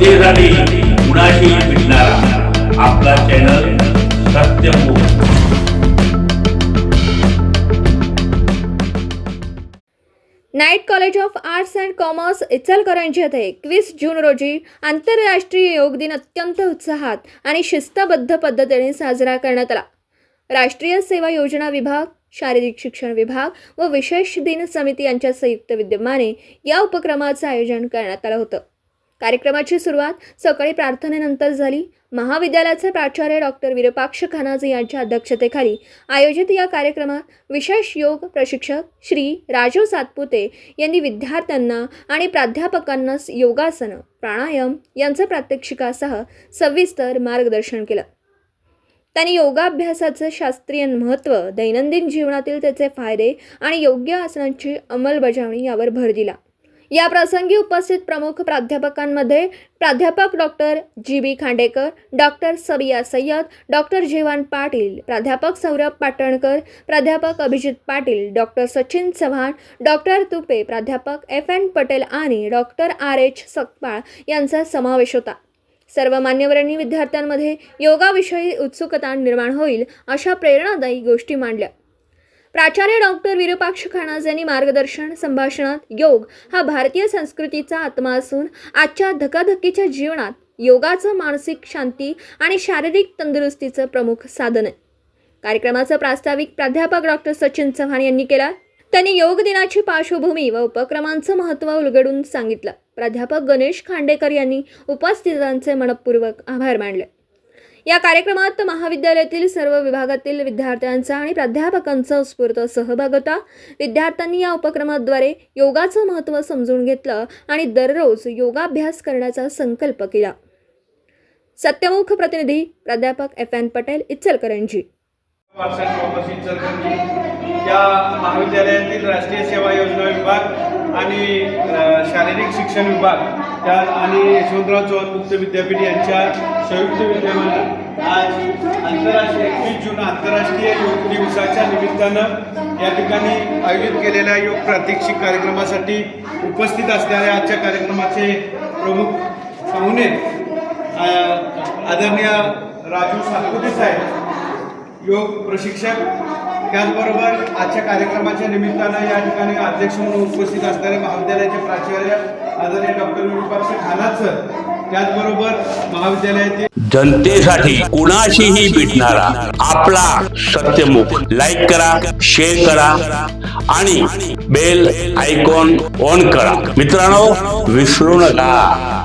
जनतेसाठी कुणाशी भेटणारा आपला channel Satyamukh night college of arts and commerce Ichalkaranji येथे एकवीस जून रोजी आंतरराष्ट्रीय योग दिन अत्यंत उत्साहात आणि शिस्तबद्ध पद्धतीने साजरा करण्यात आला. राष्ट्रीय सेवा योजना विभाग शारीरिक शिक्षण विभाग व विशेष दिन समिती यांच्या संयुक्त विद्यमाने या उपक्रमाचं आयोजन करण्यात आलं होतं. कार्यक्रमाची सुरुवात सकाळी प्रार्थनेनंतर झाली. महाविद्यालयाचे प्राचार्य डॉक्टर विरूपाक्ष खानाजी यांच्या अध्यक्षतेखाली आयोजित या कार्यक्रमात विशेष योग प्रशिक्षक श्री राजीव सातपुते यांनी विद्यार्थ्यांना आणि प्राध्यापकांना योगासनं प्राणायाम यांचं प्रात्यक्षिकासह सविस्तर मार्गदर्शन केलं. त्यांनी योगाभ्यासाचं शास्त्रीय महत्त्व दैनंदिन जीवनातील त्याचे फायदे आणि योग्य आसनांची अंमलबजावणी यावर भर दिला. या प्रसंगी उपस्थित प्रमुख प्राध्यापकांमध्ये प्राध्यापक doctor G B Khandekar doctor Sabiya Sayyad doctor Jevan Patil प्राध्यापक सौरभ पाटणकर प्राध्यापक अभिजित पाटील डॉक्टर सचिन चव्हाण डॉक्टर तुपे प्राध्यापक एफ एन पटेल आणि डॉक्टर आर एच सकपाळ यांचा समावेश होता. सर्व मान्यवरांनी विद्यार्थ्यांमध्ये योगाविषयी उत्सुकता निर्माण होईल अशा प्रेरणादायी गोष्टी मांडल्या. प्राचार्य डॉक्टर विरूपाक्ष खानाज यांनी मार्गदर्शन संभाषणात योग हा भारतीय संस्कृतीचा आत्मा असून आजच्या धकाधकीच्या जीवनात योगाचं मानसिक शांती आणि शारीरिक तंदुरुस्तीचं प्रमुख साधन आहे. कार्यक्रमाचं प्रास्ताविक प्राध्यापक डॉक्टर सचिन चव्हाण यांनी केला. त्यांनी योग दिनाची पार्श्वभूमी व उपक्रमांचं महत्त्व उलगडून सांगितलं. प्राध्यापक गणेश खांडेकर यांनी उपस्थितांचे मनपूर्वक आभार मानले. या कार्यक्रमात महाविद्यालयातील सर्व विभागातील विद्यार्थ्यांचा आणि प्राध्यापकांचा उत्स्फूर्त सहभाग होता विद्यार्थ्यांनी या उपक्रमाद्वारे योगाचं महत्त्व समजून घेतलं आणि दररोज योगाभ्यास करण्याचा संकल्प केला. सत्यमुख प्रतिनिधी प्राध्यापक एफ एन पटेल इचलकरंजी. या महाविद्यालयातील राष्ट्रीय सेवा योजना विभाग आणि शारीरिक शिक्षण विभाग त्या आणि यशवंतराव चव्हाण मुक्त विद्यापीठ यांच्या संयुक्त विद्यमाने आज आंतरराष्ट्रीय एकवीस जून आंतरराष्ट्रीय योग दिवसाच्या निमित्तानं या ठिकाणी आयोजित केलेल्या योग प्रात्यक्षिक कार्यक्रमासाठी उपस्थित असणाऱ्या आजच्या कार्यक्रमाचे प्रमुख पाहुणे आदरणीय राजू सातपुते साहेब योग प्रशिक्षक त्याचबरोबर आजच्या कार्यक्रमाच्या निमित्तानं या ठिकाणी अध्यक्ष म्हणून उपस्थित असणारे महाविद्यालयाचे प्राचार्य आदरणीय डॉक्टर विरूपाक्ष खानात सर त्याचबरोबर महाविद्यालयाचे जनतेसाठी कुणाशीही भेटणारा आपला सत्यमुख. लाईक करा शेअर करा आणि बेल आयकॉन ऑन करा. मित्रांनो विसरू नका.